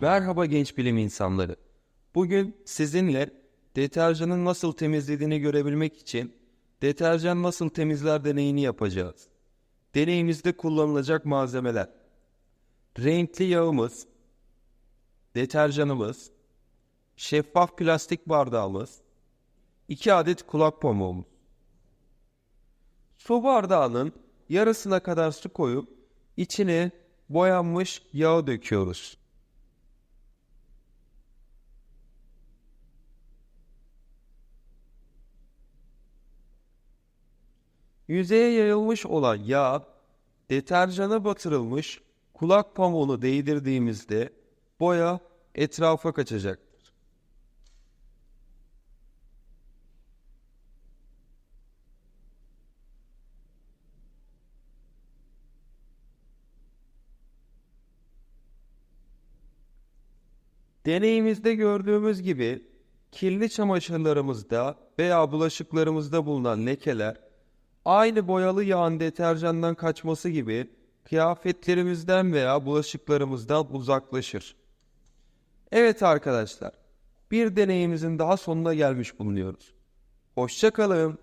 Merhaba genç bilim insanları. Bugün sizinle deterjanın nasıl temizlediğini görebilmek için deterjan nasıl temizler deneyini yapacağız. Deneyimizde kullanılacak malzemeler. Renkli yağımız, deterjanımız, şeffaf plastik bardağımız, 2 adet kulak pamuğumuz. Su bardağının yarısına kadar su koyup içine boyanmış yağı döküyoruz. Yüzeye yayılmış olan yağ, deterjana batırılmış kulak pamuğunu değdirdiğimizde boya etrafa kaçacaktır. Deneyimizde gördüğümüz gibi kirli çamaşırlarımızda veya bulaşıklarımızda bulunan lekeler aynı boyalı yağın deterjandan kaçması gibi kıyafetlerimizden veya bulaşıklarımızdan uzaklaşır. Evet arkadaşlar, bir deneyimizin daha sonuna gelmiş bulunuyoruz. Hoşça kalın.